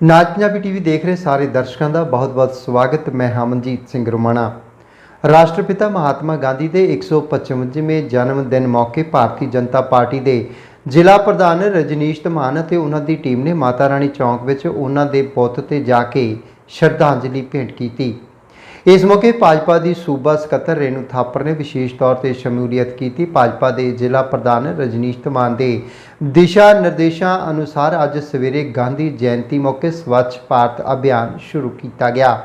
ਨਾਚ ਪੰਜਾਬੀ ਟੀਵੀ ਦੇਖ ਰਹੇ ਸਾਰੇ ਦਰਸ਼ਕਾਂ ਦਾ ਬਹੁਤ-ਬਹੁਤ ਸਵਾਗਤ। ਮੈਂ ਹਮਨਜੀਤ ਸਿੰਘ ਰੋਮਾਣਾ। ਰਾਸ਼ਟਰਪਿਤਾ ਮਹਾਤਮਾ ਗਾਂਧੀ ਦੇ 155ਵੇਂ ਜਨਮ ਦਿਨ ਮੌਕੇ ਭਾਰਤੀ ਜਨਤਾ ਪਾਰਟੀ ਦੇ ਜ਼ਿਲ੍ਹਾ ਪ੍ਰਧਾਨ ਰਜਨੀਸ਼ ਧਮਾਨ ਅਤੇ ਉਹਨਾਂ ਦੀ ਟੀਮ ਨੇ ਮਾਤਾ ਰਾਣੀ ਚੌਂਕ ਵਿੱਚ ਉਹਨਾਂ ਦੇ ਬੁੱਤ ਤੇ ਜਾ ਕੇ ਸ਼ਰਧਾਂਜਲੀ ਭੇਂਟ ਕੀਤੀ। ਇਸ ਮੌਕੇ ਭਾਜਪਾ ਦੀ ਸੂਬਾ ਸਕੱਤਰ ਰੇਨੂ ਥਾਪਰ ਨੇ ਵਿਸ਼ੇਸ਼ ਤੌਰ ਤੇ ਸ਼ਮੂਲੀਅਤ ਕੀਤੀ। ਭਾਜਪਾ ਦੇ ਜ਼ਿਲ੍ਹਾ ਪ੍ਰਧਾਨ ਰਜਨੀਸ਼ ਧਮਾਨ ਦੇ ਦਿਸ਼ਾ ਨਿਰਦੇਸ਼ਾਂ ਅਨੁਸਾਰ ਅੱਜ ਸਵੇਰੇ ਗਾਂਧੀ ਜਯੰਤੀ ਮੌਕੇ ਸਵੱਛ ਭਾਰਤ ਅਭਿਆਨ ਸ਼ੁਰੂ ਕੀਤਾ ਗਿਆ।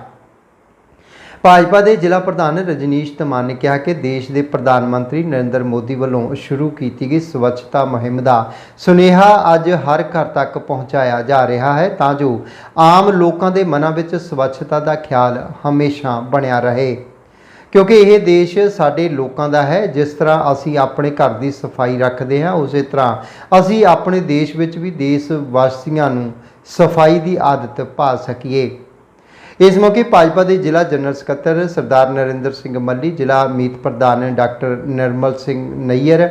ਭਾਜਪਾ ਦੇ ਜ਼ਿਲ੍ਹਾ ਪ੍ਰਧਾਨ ਰਜਨੀਸ਼ ਧਮਾਨ ਨੇ ਕਿਹਾ ਕਿ ਦੇਸ਼ ਦੇ ਪ੍ਰਧਾਨ ਮੰਤਰੀ ਨਰਿੰਦਰ ਮੋਦੀ ਵੱਲੋਂ ਸ਼ੁਰੂ ਕੀਤੀ ਗਈ ਸਵੱਛਤਾ ਮੁਹਿੰਮ ਦਾ ਸੁਨੇਹਾ ਅੱਜ ਹਰ ਘਰ ਤੱਕ ਪਹੁੰਚਾਇਆ ਜਾ ਰਿਹਾ ਹੈ, ਤਾਂ ਜੋ ਆਮ ਲੋਕਾਂ ਦੇ ਮਨਾਂ ਵਿੱਚ ਸਵੱਛਤਾ ਦਾ ਖਿਆਲ ਹਮੇਸ਼ਾ ਬਣਿਆ ਰਹੇ। ਕਿਉਂਕਿ ਇਹ ਦੇਸ਼ ਸਾਡੇ ਲੋਕਾਂ ਦਾ ਹੈ, ਜਿਸ ਤਰ੍ਹਾਂ ਅਸੀਂ ਆਪਣੇ ਘਰ ਦੀ ਸਫ਼ਾਈ ਰੱਖਦੇ ਹਾਂ, ਉਸੇ ਤਰ੍ਹਾਂ ਅਸੀਂ ਆਪਣੇ ਦੇਸ਼ ਵਿੱਚ ਵੀ ਦੇਸ਼ ਵਾਸੀਆਂ ਨੂੰ ਸਫ਼ਾਈ ਦੀ ਆਦਤ ਪਾ ਸਕੀਏ। ਇਸ ਮੌਕੇ ਭਾਜਪਾ ਦੇ ਜ਼ਿਲ੍ਹਾ ਜਨਰਲ ਸਕੱਤਰ ਸਰਦਾਰ ਨਰਿੰਦਰ ਸਿੰਘ ਮੱਲੀ ਜ਼ਿਲ੍ਹਾ ਮੀਤ ਪ੍ਰਧਾਨ ਡਾਕਟਰ ਨਿਰਮਲ ਸਿੰਘ ਨਈਅਰ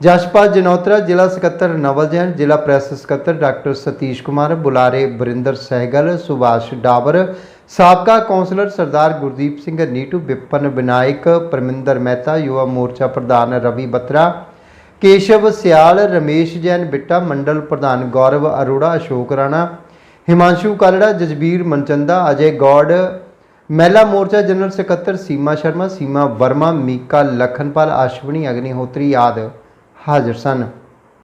ਜਸ਼ਪਾਲ ਜਨੋਤਰਾ ਜ਼ਿਲ੍ਹਾ ਸਕੱਤਰ ਨਵਲ ਜੈਨ ਜ਼ਿਲ੍ਹਾ ਪ੍ਰੈਸ ਸਕੱਤਰ ਡਾਕਟਰ ਸਤੀਸ਼ ਕੁਮਾਰ ਬੁਲਾਰੇ ਬਰਿੰਦਰ ਸਹਿਗਲ ਸੁਭਾਸ਼ ਡਾਬਰ ਸਾਬਕਾ ਕੌਂਸਲਰ ਸਰਦਾਰ ਗੁਰਦੀਪ ਸਿੰਘ ਨੀਟੂ ਵਿਪਨ ਵਿਨਾਇਕ ਪਰਮਿੰਦਰ ਮਹਿਤਾ ਯੁਵਾ ਮੋਰਚਾ ਪ੍ਰਧਾਨ ਰਵੀ ਬਤਰਾ ਕੇਸ਼ਵ ਸਿਆਲ ਰਮੇਸ਼ ਜੈਨ ਬਿੱਟਾ ਮੰਡਲ ਪ੍ਰਧਾਨ ਗੌਰਵ ਅਰੋੜਾ ਅਸ਼ੋਕ ਰਾਣਾ ਹਿਮਾਂਸ਼ੂ ਕਾਲੜਾ ਜਜਬੀਰ ਮਨਚੰਦਾ, ਅਜੇ ਗੌਡ, ਮਹਿਲਾ ਮੋਰਚਾ ਜਨਰਲ ਸਕੱਤਰ ਸੀਮਾ ਸ਼ਰਮਾ, ਸੀਮਾ ਵਰਮਾ, ਮੀਕਾ ਲਖਨਪਾਲ, ਆਸ਼ਵਨੀ ਅਗਨੀਹੋਤਰੀ ਆਦਿ ਹਾਜ਼ਰ ਸਨ।